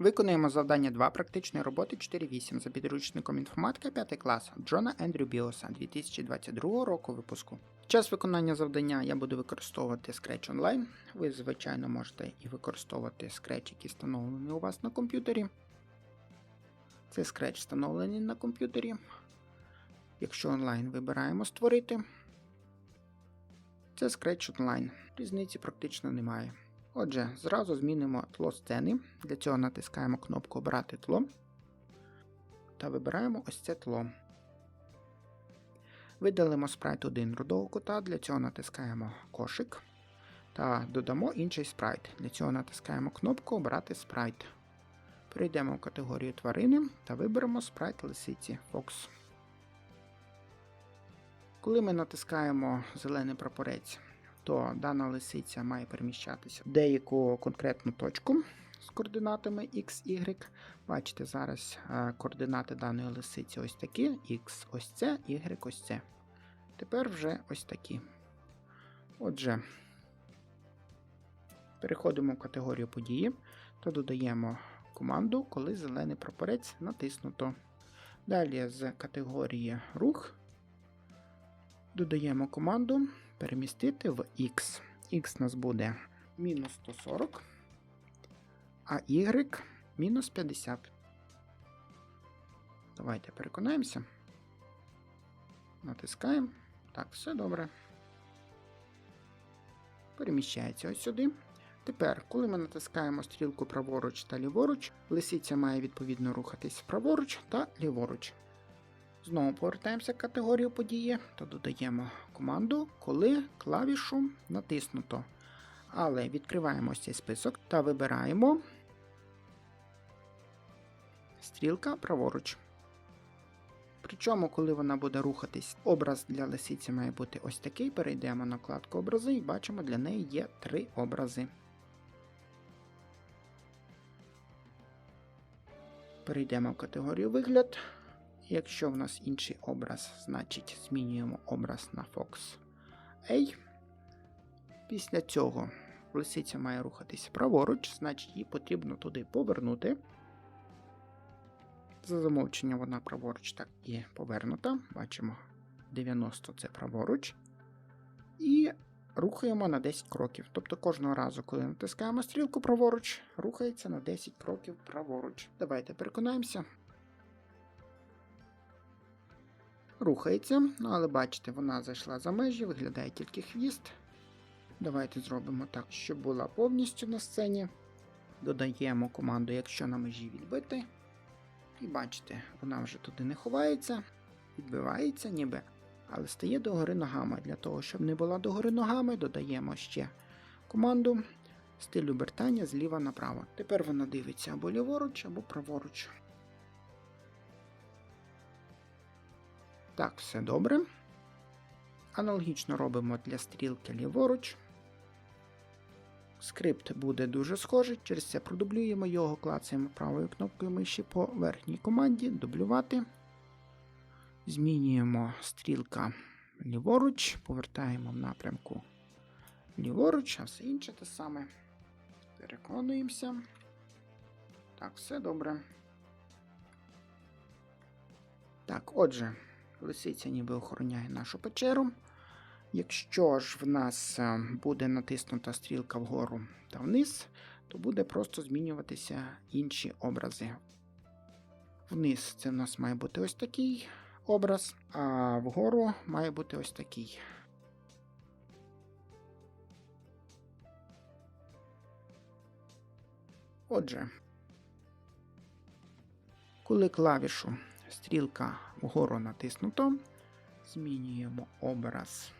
Виконуємо завдання 2 практичної роботи 4.8 за підручником інформатика 5 клас Джона Ендрю Біоса 2022 року випуску. Час виконання завдання я буду використовувати Scratch Online. Ви, звичайно, можете і використовувати Scratch, який встановлений у вас на комп'ютері. Це Scratch встановлений на комп'ютері. Якщо онлайн вибираємо створити. Це Scratch Online. Різниці практично немає. Отже, зразу змінимо тло сцени. Для цього натискаємо кнопку Обрати тло та вибираємо ось це тло. Видалимо спрайт 1 рудого кута, для цього натискаємо кошик та додамо інший спрайт. Для цього натискаємо кнопку Обрати спрайт. Перейдемо в категорію тварини та виберемо спрайт лисиці Fox. Коли ми натискаємо зелений прапорець, то дана лисиця має переміщатися в деяку конкретну точку з координатами X, Y. Бачите, зараз е, координати даної лисиці ось такі: X ось це, Y ось це. Тепер вже ось такі. Отже, переходимо в категорію події та додаємо команду, коли зелений прапорець натиснуто. Далі з категорії рух додаємо команду перемістити в X. X у нас буде мінус 140, а Y мінус 50. Давайте переконаємося. Натискаємо. Так, все добре. Переміщається ось сюди. Тепер, коли ми натискаємо стрілку праворуч та ліворуч, лисиця має відповідно рухатись праворуч та ліворуч. Знову повертаємося в категорію події та додаємо команду, коли клавішу натиснуто. Але відкриваємо цей список та вибираємо стрілка праворуч. Причому, коли вона буде рухатись, образ для лисиці має бути ось такий. Перейдемо на вкладку образи і бачимо, для неї є три образи. Перейдемо в категорію вигляд. Якщо в нас інший образ, значить змінюємо образ на Fox A. Після цього лисиця має рухатися праворуч, значить її потрібно туди повернути. За замовченням вона праворуч так і повернута. Бачимо 90 це праворуч. І рухаємо на 10 кроків. Тобто кожного разу, коли натискаємо стрілку праворуч, рухається на 10 кроків праворуч. Давайте переконаємося. Рухається, ну але бачите, вона зайшла за межі, виглядає тільки хвіст. Давайте зробимо так, щоб була повністю на сцені. Додаємо команду, якщо на межі відбити. І бачите, вона вже туди не ховається, відбивається ніби, але стає догори ногами. Для того, щоб не була догори ногами, додаємо ще команду стилю обертання зліва направо. Тепер вона дивиться або ліворуч, або праворуч. Так, все добре. Аналогічно робимо для стрілки ліворуч. Скрипт буде дуже схожий, через це продублюємо його, клацаємо правою кнопкою миші по верхній команді, дублювати. Змінюємо стрілка ліворуч, повертаємо в напрямку ліворуч, а все інше те саме. Переконуємося. Так, все добре. Так, отже. Лисиця ніби охороняє нашу печеру. Якщо ж в нас е, буде натиснута стрілка вгору та вниз, то буде просто змінюватися інші образи. Вниз це в нас має бути ось такий образ, а вгору має бути ось такий. Отже, коли клавішу стрілка вгору натиснуто. Змінюємо образ.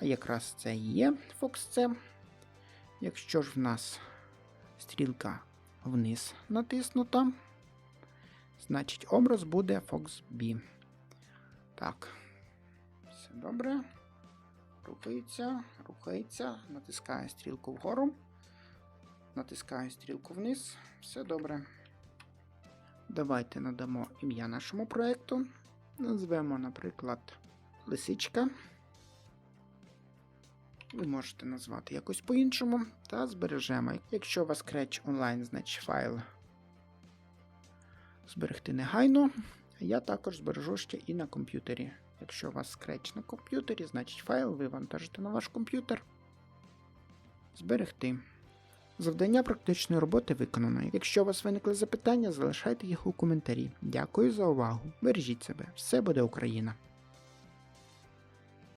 А якраз це і є FoxC. Якщо ж в нас стрілка вниз натиснута, значить образ буде FoxB. Так, все добре. Рухається, рухається, натискаю стрілку вгору, натискаю стрілку вниз, все добре. Давайте надамо ім'я нашому проєкту. Назвемо, наприклад, лисичка. ви можете назвати якось по-іншому та збережемо. Якщо у вас Scratch онлайн, значить файл зберегти негайно. Я також збережу ще і на комп'ютері. Якщо у вас Scratch на комп'ютері, значить файл вивантажите на ваш комп'ютер. Зберегти. Завдання практичної роботи виконано. Якщо у вас виникли запитання, залишайте їх у коментарі. Дякую за увагу. Бережіть себе. Все буде Україна!